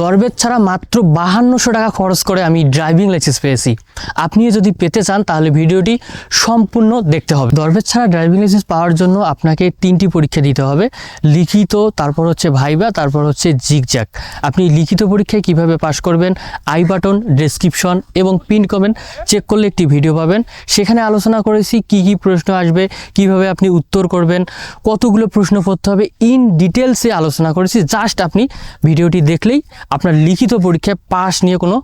দরবেজ ছাড়া মাত্র বাহান্নশো টাকা খরচ করে আমি ড্রাইভিং লাইসেন্স পেয়েছি। আপনিও যদি পেতে চান, তাহলে ভিডিওটি সম্পূর্ণ দেখতে হবে। দরবেজ ছাড়া ড্রাইভিং লাইসেন্স পাওয়ার জন্য আপনাকে তিনটি পরীক্ষা দিতে হবে। লিখিত, তারপর হচ্ছে ভাইবা, তারপর হচ্ছে জিগজ্যাক আপনি লিখিত পরীক্ষায় কীভাবে পাশ করবেন, আই বাটন, ডেসক্রিপশন এবং পিন কমেন্ট চেক করলে একটি ভিডিও পাবেন। সেখানে আলোচনা করেছি কি কি প্রশ্ন আসবে, কীভাবে আপনি উত্তর করবেন, কতগুলো প্রশ্ন পড়তে হবে। ইন ডিটেলসে আলোচনা করেছি। জাস্ট আপনি ভিডিওটি দেখলেই আপনার লিখিত পরীক্ষায় পাস নিয়ে কোনো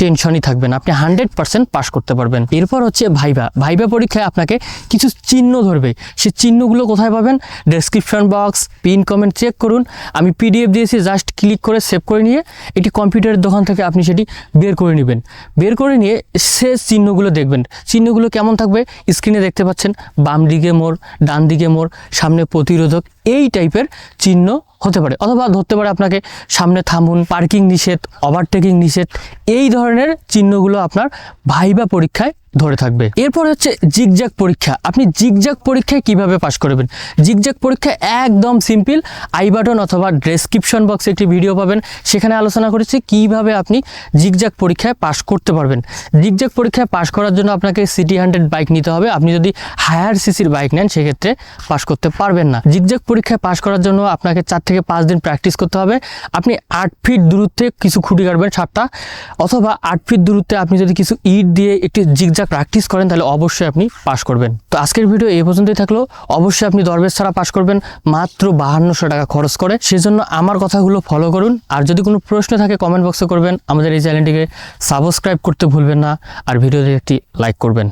টেনশনই থাকবে না। আপনি হান্ড্রেড পার্সেন্ট পাস করতে পারবেন। এরপর হচ্ছে ভাইবা ভাইবা পরীক্ষায় আপনাকে কিছু চিহ্ন ধরবে। সেই চিহ্নগুলো কোথায় পাবেন? Description box pin comment check করুন। আমি পিডিএফ দিয়েছি জাস্ট ক্লিক করে সেভ করে নিয়ে এটি কম্পিউটারের দোকান থেকে আপনি সেটি বের করে নেবেন। বের করে নিয়ে সে চিহ্নগুলো দেখবেন। চিহ্নগুলো কেমন থাকবে? স্ক্রিনে দেখতে পাচ্ছেন বাম দিকে মোড় ডান দিকে মোড়, সামনে প্রতিরোধক এই টাইপের চিহ্ন হতে পারে। অথবা ধরতে পারে আপনাকে সামনে থামুন, পার্কিং নিষেধ ওভারটেকিং নিষেধ, এই ধরনের চিহ্নগুলো আপনার ভাইবা পরীক্ষায় ধরে থাকবে। এরপর হচ্ছে জিগজ্যাক পরীক্ষা। আপনি জিগজ্যাক পরীক্ষায় কীভাবে পাশ করবেন? জিগজ্যাক পরীক্ষা একদম সিম্পল। আই বাটন অথবা ডেসক্রিপশন বক্সে একটি ভিডিও পাবেন। সেখানে আলোচনা করেছি কীভাবে আপনি জিগজ্যাক পরীক্ষায় পাশ করতে পারবেন। জিগজ্যাক পরীক্ষায় পাশ করার জন্য আপনাকে সিটি হান্ড্রেড বাইক নিতে হবে। আপনি যদি হায়ার সিসির বাইক নেন, সেক্ষেত্রে পাশ করতে পারবেন না। জিগজ্যাক পরীক্ষায় পাশ করার জন্য আপনাকে চার থেকে পাঁচ দিন প্র্যাকটিস করতে হবে। আপনি আট ফিট দূরত্বে কিছু খুঁটি কাটবেন সাতটা। অথবা আট ফিট দূরত্বে আপনি যদি কিছু ইট দিয়ে একটি জিগজ্যাক প্র্যাকটিস করেন, তাহলে অবশ্যই আপনি পাশ করবেন। তো আজকের ভিডিও এই পর্যন্তই থাকল। অবশ্যই আপনি দরবেশ ছাড়া পাশ করবেন, মাত্র বাহান্নশো টাকা খরচ করে। সেজন্য আমার কথাগুলো ফলো করুন। আর যদি কোনো প্রশ্ন থাকে কমেন্ট বক্সে করবেন। আমাদের এই চ্যানেলটিকে সাবস্ক্রাইব করতে ভুলবেন না। আর ভিডিওতে একটি লাইক করবেন।